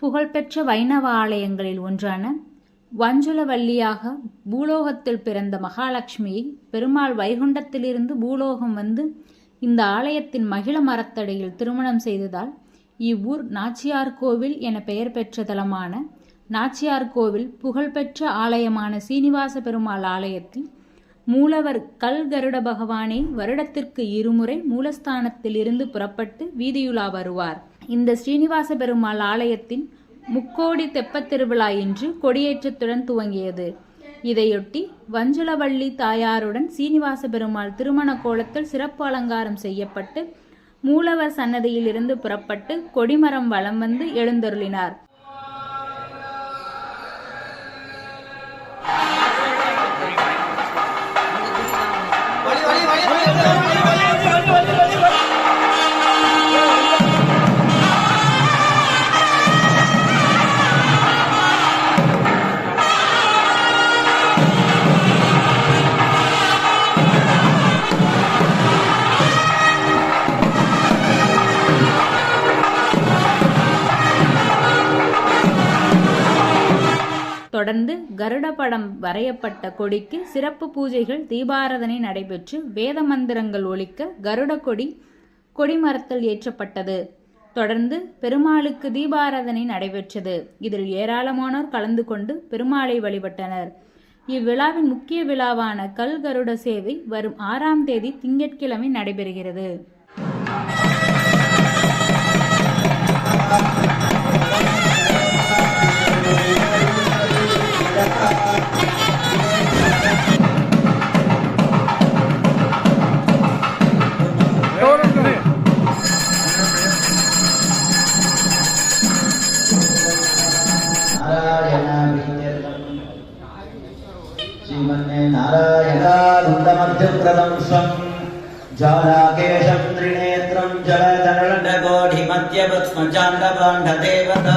புகழ்பெற்ற வைணவ ஆலயங்களில் ஒன்றான வஞ்சுலவல்லியாக பூலோகத்தில் பிறந்த மகாலட்சுமியை பெருமாள் வைகுண்டத்திலிருந்து பூலோகம் வந்து இந்த ஆலயத்தின் மகிழ மரத்தடியில் திருமணம் செய்ததால் இவ்வூர் நாச்சியார் கோவில் என பெயர் பெற்ற தலமான நாச்சியார் கோவில் புகழ்பெற்ற ஆலயமான சீனிவாச பெருமாள் ஆலயத்தில் மூலவர் கல் கருட பகவானே வருடத்திற்கு இருமுறை மூலஸ்தானத்திலிருந்து புறப்பட்டு வீதியுலா வருவார். இந்த ஸ்ரீனிவாச பெருமாள் ஆலயத்தின் முக்கோடி தெப்பத் திருவிழா இன்று கொடியேற்றத்துடன் துவங்கியது. இதையொட்டி வஞ்சலவள்ளி தாயாருடன் சீனிவாச பெருமாள் திருமண கோலத்தில் சிறப்பு அலங்காரம் செய்யப்பட்டு மூலவர் சன்னதியில் இருந்து புறப்பட்டு கொடிமரம் வலம் வந்து எழுந்தருளினார். தொடர்ந்து கருட படம் வரையப்பட்ட கொடிக்கு சிறப்பு பூஜைகள் தீபாராதனை நடைபெற்று வேத மந்திரங்கள் ஒழிக்க கருட கொடி கொடிமரத்தில் ஏற்றப்பட்டது. தொடர்ந்து பெருமாளுக்கு தீபாராதனை நடைபெற்றது. இதில் ஏராளமானோர் கலந்து கொண்டு பெருமாளை வழிபட்டனர். இவ்விழாவின் முக்கிய விழாவான கல் கருட சேவை வரும் ஆறாம் தேதி திங்கட்கிழமை நடைபெறுகிறது. నారాయణానందమధ్యప్రదంశం జాలాకేశం త్రినేత్రం జలధరణకోఢిమధ్యపద్మచాండపాండదేవతా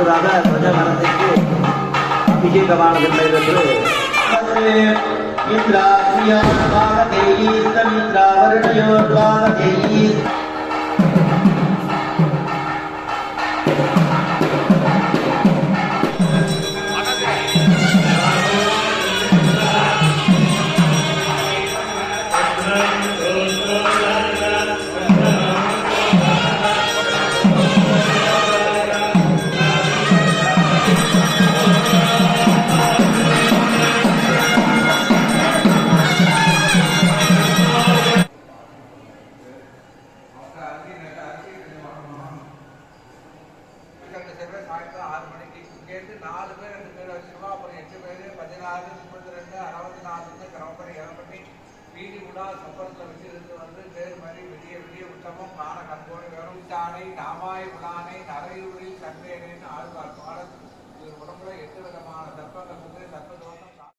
तो राधा है भजन हर देखो पीछे कमान से मेरे दोस्त हरे मित्रा बाग देवी सन बाग देवी இங்கே சாயந்தரம் ஆறு மணிக்கு. இங்கேருந்து நாலு பேர் ரெண்டு பேர் வச்சுருவோம் அப்புறம் எட்டு பேர் பதினாறு முப்பத்தி ரெண்டு அறுபத்தி நாலுலேருந்து கிரமப்படி இறப்பட்டி வீதி உடா சப்பரத்தில் வச்சிருந்து வந்து பேர் மாதிரி வெளியே விடிய உத்தமம் காண கண்போடு வெறும் தானை நாமாய் உடானை நரையூரில் சந்தேகன்னு ஆழ்வார் பாடல். இது உடம்புல எட்டு விதமான தர்ப்பங்கள் வந்து சர்ப்ப தோஷம்